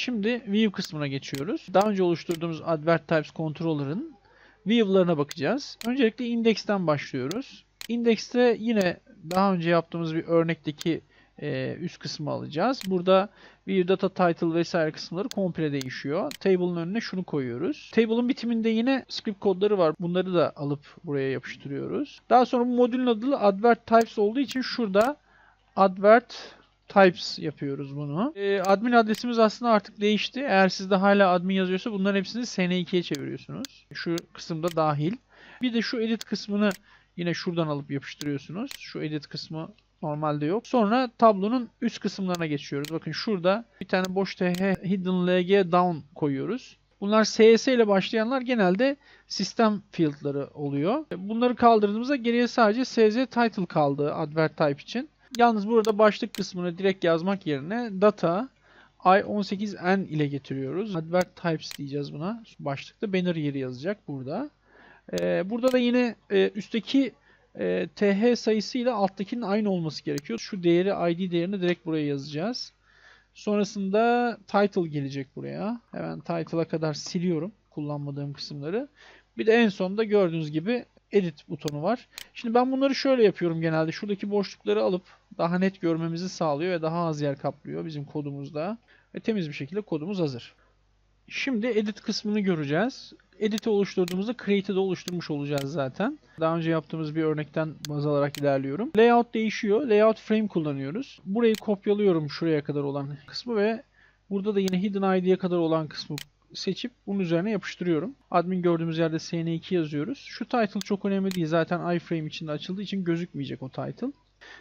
Şimdi view kısmına geçiyoruz. Daha önce oluşturduğumuz advert types controller'ın view'larına bakacağız. Öncelikle index'ten başlıyoruz. Index'te yine daha önce yaptığımız bir örnekteki e, üst kısmı alacağız. Burada view data title vesaire kısımları komple değişiyor. Table'ın önüne şunu koyuyoruz. Table'ın bitiminde yine script kodları var. Bunları da alıp buraya yapıştırıyoruz. Daha sonra bu modülün adı advert types olduğu için şurada advert types yapıyoruz bunu. Ee, admin adresimiz aslında artık değişti. Eğer sizde hala admin yazıyorsa bunların hepsini SN2'ye çeviriyorsunuz. Şu kısımda dahil. Bir de şu edit kısmını yine şuradan alıp yapıştırıyorsunuz. Şu edit kısmı normalde yok. Sonra tablonun üst kısımlarına geçiyoruz. Bakın şurada bir tane boş th hidden lg down koyuyoruz. Bunlar ss ile başlayanlar genelde sistem field'ları oluyor. Bunları kaldırdığımızda geriye sadece sz title kaldı advert type için. Yalnız burada başlık kısmını direkt yazmak yerine data i18n ile getiriyoruz. Advert types diyeceğiz buna. Başlıkta banner yeri yazacak burada. Ee, burada da yine e, üstteki e, th sayısı ile alttakinin aynı olması gerekiyor. Şu değeri id değerini direkt buraya yazacağız. Sonrasında title gelecek buraya. Hemen title'a kadar siliyorum kullanmadığım kısımları. Bir de en sonda gördüğünüz gibi edit butonu var. Şimdi ben bunları şöyle yapıyorum genelde. Şuradaki boşlukları alıp daha net görmemizi sağlıyor ve daha az yer kaplıyor bizim kodumuzda. Ve temiz bir şekilde kodumuz hazır. Şimdi edit kısmını göreceğiz. Edit'i oluşturduğumuzda create'i de oluşturmuş olacağız zaten. Daha önce yaptığımız bir örnekten baz alarak ilerliyorum. Layout değişiyor. Layout frame kullanıyoruz. Burayı kopyalıyorum şuraya kadar olan kısmı ve burada da yine hidden id'ye kadar olan kısmı seçip bunun üzerine yapıştırıyorum. Admin gördüğümüz yerde sn2 yazıyoruz. Şu title çok önemli değil. Zaten iframe içinde açıldığı için gözükmeyecek o title.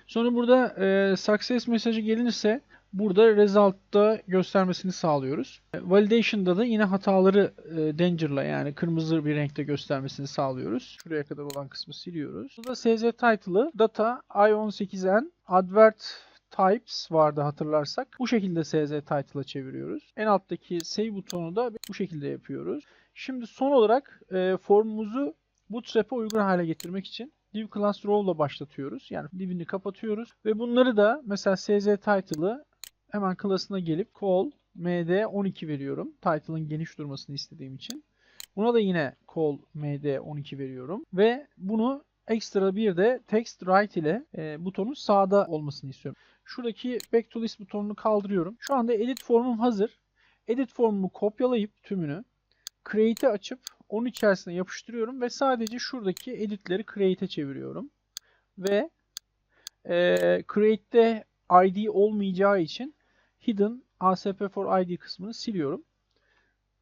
Sonra burada e, success mesajı gelirse burada result'ta göstermesini sağlıyoruz. E, Validation'da da yine hataları e, danger'la yani kırmızı bir renkte göstermesini sağlıyoruz. Şuraya kadar olan kısmı siliyoruz. Burada sz title'ı data i18n advert types vardı hatırlarsak. Bu şekilde sz title'a çeviriyoruz. En alttaki save butonu da bu şekilde yapıyoruz. Şimdi son olarak e, formumuzu Bootstrap'e uygun hale getirmek için div class row ile başlatıyoruz. Yani divini kapatıyoruz ve bunları da mesela sz title'ı hemen class'ına gelip call md12 veriyorum. Title'ın geniş durmasını istediğim için. Buna da yine call md12 veriyorum ve bunu ekstra bir de text right ile e, butonun sağda olmasını istiyorum. Şuradaki back to list butonunu kaldırıyorum. Şu anda edit formum hazır. Edit formumu kopyalayıp tümünü create'i açıp onun içerisine yapıştırıyorum ve sadece şuradaki editleri create'e çeviriyorum. Ve e, create'de id olmayacağı için hidden asp for id kısmını siliyorum.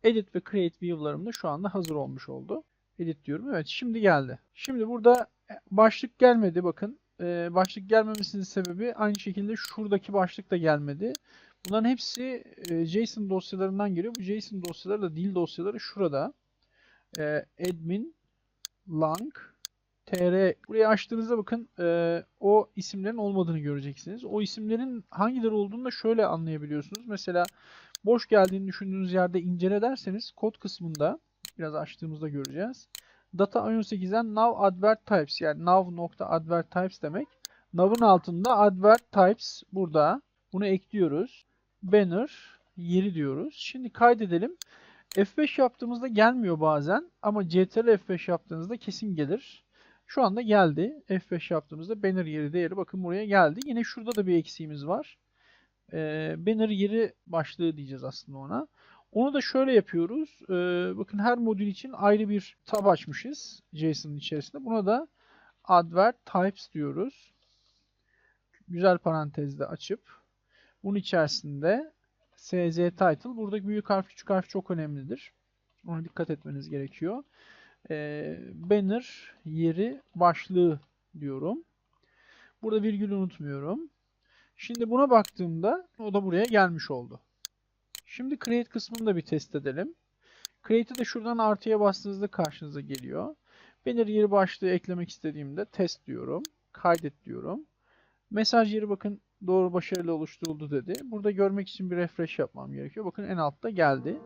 Edit ve create view'larım da şu anda hazır olmuş oldu. Edit diyorum. Evet şimdi geldi. Şimdi burada başlık gelmedi bakın. Ee, başlık gelmemesinin sebebi aynı şekilde şuradaki başlık da gelmedi. Bunların hepsi e, JSON dosyalarından geliyor. Bu JSON dosyaları da dil dosyaları şurada. Ee, admin lang tr burayı açtığınızda bakın e, o isimlerin olmadığını göreceksiniz. O isimlerin hangileri olduğunu da şöyle anlayabiliyorsunuz. Mesela boş geldiğini düşündüğünüz yerde incele derseniz kod kısmında biraz açtığımızda göreceğiz. Data 18'den now advert types yani now.advert types demek. Now'ın altında advert types burada. Bunu ekliyoruz. Banner yeri diyoruz. Şimdi kaydedelim. F5 yaptığımızda gelmiyor bazen ama CTRL F5 yaptığınızda kesin gelir. Şu anda geldi. F5 yaptığımızda banner yeri değeri bakın buraya geldi. Yine şurada da bir eksiğimiz var. Ee, banner yeri başlığı diyeceğiz aslında ona. Onu da şöyle yapıyoruz. Ee, bakın her modül için ayrı bir tab açmışız JSON'ın içerisinde. Buna da advert types diyoruz. Güzel parantezde açıp bunun içerisinde sz title. Burada büyük harf küçük harf çok önemlidir. Ona dikkat etmeniz gerekiyor. Ee, banner yeri başlığı diyorum. Burada virgülü unutmuyorum. Şimdi buna baktığımda o da buraya gelmiş oldu. Şimdi create kısmını da bir test edelim. Create'i de şuradan artıya bastığınızda karşınıza geliyor. Banner yeri başlığı eklemek istediğimde test diyorum. Kaydet diyorum. Mesaj yeri bakın doğru başarılı oluşturuldu dedi. Burada görmek için bir refresh yapmam gerekiyor. Bakın en altta geldi.